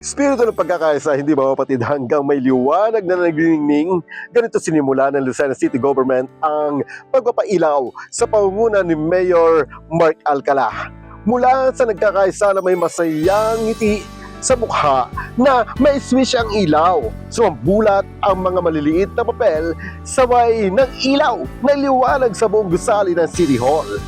Espiritu ng pagkakaisa hindi mapapatid hanggang may liwanag na naglilingning. Ganito sinimula ng Lucena City Government ang pagpapailaw sa pangunguna ni Mayor Mark Alcala. Mula sa nagkakaisa na may masayang ngiti sa mukha na may swish ang ilaw. Sumambulat ang mga maliliit na papel sabay ng ilaw na liwanag sa buong gusali ng City Hall.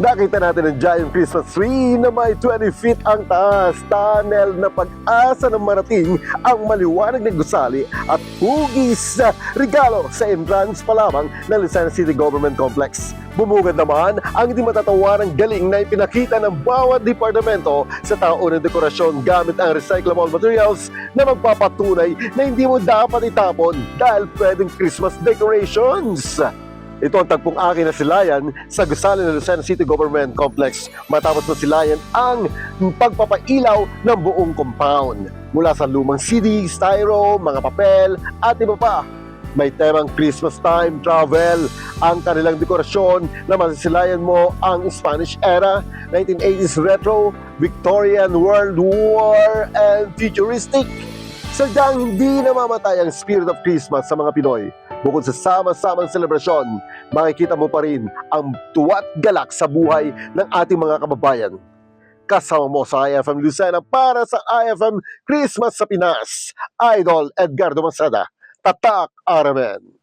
Nakita natin ang giant Christmas tree na may 20 feet ang taas, tunnel na pag-asa ng marating ang maliwanag na gusali at hugis na regalo sa entrance pa lamang ng Lucena City Government Complex. Bumugad naman ang hindi matatawarang galing na ipinakita ng bawat departamento sa taon ng dekorasyon gamit ang recyclable materials na magpapatunay na hindi mo dapat itapon dahil pwedeng Christmas decorations. Ito ang tagpong akin na silayan sa gusali ng Lucena City Government Complex matapos na silayan ang pagpapailaw ng buong compound. Mula sa lumang CD, styro, mga papel at iba pa. May temang Christmas time travel. Ang kanilang dekorasyon na masisilayan mo ang Spanish era, 1980s retro, Victorian World War, and futuristic. Sadyang hindi namamatay ang spirit of Christmas sa mga Pinoy. Bukod sa sama-samang selebrasyon, makikita mo pa rin ang tuwat galak sa buhay ng ating mga kababayan. Kasama mo sa IFM Lucena para sa IFM Christmas sa Pinas. Idol Edgardo Masada, Tatak Aramen.